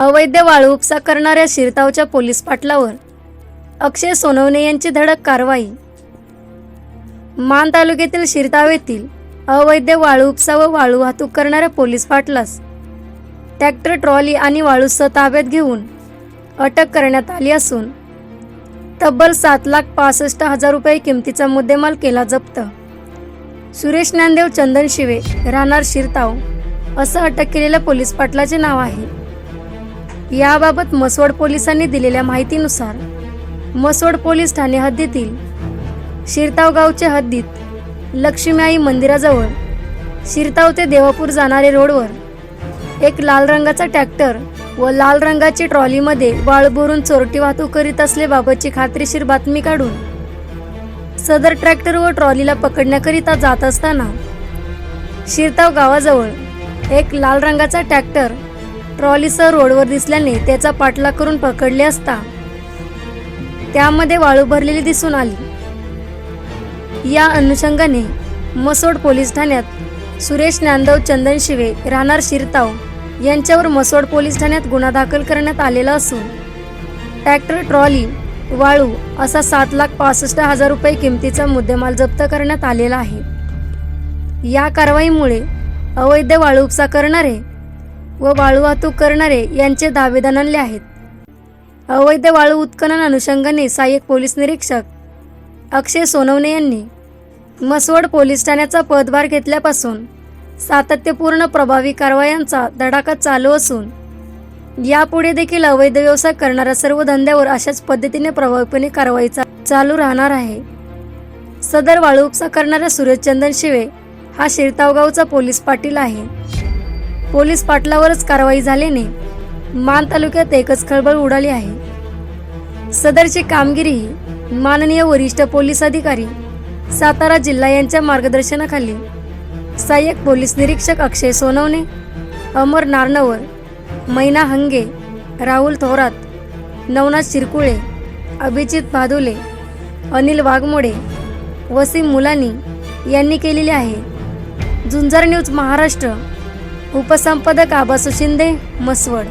अवैध वाळू उपसा करणाऱ्या शिरतावच्या पोलीस पाटलावर अक्षय सोनवणे यांची धडक कारवाई. मान तालुक्यातील शिरताव येथील अवैध वाळू उपसा व वाळू वाहतूक करणाऱ्या पोलीस पाटलास ट्रॅक्टर ट्रॉली आणि वाळूसह ताब्यात घेऊन अटक करण्यात आली असून तब्बल सात लाख पासष्ट हजार रुपये किमतीचा मुद्देमाल केला जप्त. सुरेश ज्ञानदेव चंदन शिवे राहणार शिरताव असं अटक केलेल्या पोलीस पाटलाचे नाव आहे. याबाबत मसवड पोलिसांनी दिलेल्या माहितीनुसार मसवड पोलीस ठाणे हद्दीतील शिरताव गावच्या हद्दीत लक्ष्मीआई मंदिराजवळ शिरताव ते देवापूर जाणारे रोडवर एक लाल रंगाचा ट्रॅक्टर व लाल रंगाची ट्रॉलीमध्ये वाळ भरून चोरटी वाहतूक करीत असल्याबाबतची खात्रीशीर बातमी काढून सदर ट्रॅक्टर व ट्रॉलीला पकडण्याकरिता जात असताना शिरताव गावाजवळ एक लाल रंगाचा ट्रॅक्टर ट्रॉलीसह रोडवर दिसल्याने त्याचा पाठलाग करून पकडले असता त्यामध्ये वाळू भरलेली दिसून आली. या अनुषंगाने मसोड पोलीस ठाण्यात सुरेश ज्ञानदेव चंदन शिवे राहणार शिरताव यांच्यावर मसोड पोलीस ठाण्यात गुन्हा दाखल करण्यात आलेला असून ट्रॅक्टर ट्रॉली वाळू असा सात लाख पासष्ट हजार रुपये किमतीचा मुद्देमाल जप्त करण्यात आलेला आहे. या कारवाईमुळे अवैध वाळू उपसा करणारे व वाळू वाहतूक करणारे यांचे दावे दणले आहेत. अवैध वाळू उत्खनन अनुषंगाने सहाय्यक पोलीस निरीक्षक अक्षय सोनवणे यांनी मसवड पोलीस ठाण्याचा पदभार घेतल्यापासून सातत्यपूर्ण प्रभावी कारवायांचा धडाका चालू असून यापुढे देखील अवैध व्यवसाय करणाऱ्या सर्व धंद्यावर अशाच पद्धतीने प्रभावीपणे कारवाईचा चालू राहणार आहे. सदर वाळू उपसा करणारा सूरजचंदन शिवे हा शिरतावगावचा पोलीस पाटील आहे. पोलीस पाटलावरच कारवाई झाल्याने मान तालुक्यात एकच खळबळ उडाली आहे. सदरची कामगिरी ही माननीय वरिष्ठ पोलीस अधिकारी सातारा जिल्हा यांच्या मार्गदर्शनाखाली. सहाय्यक पोलीस निरीक्षक अक्षय सोनवणे अमर नारनवर मैना हंगे राहुल थोरात नवनाथ शिरकुळे अभिजित भादुले अनिल वाघमोडे वसीम मुलानी यांनी केलेली आहे. झुंजार न्यूज महाराष्ट्र. उपसंपादक आबासू शिंदे मसवड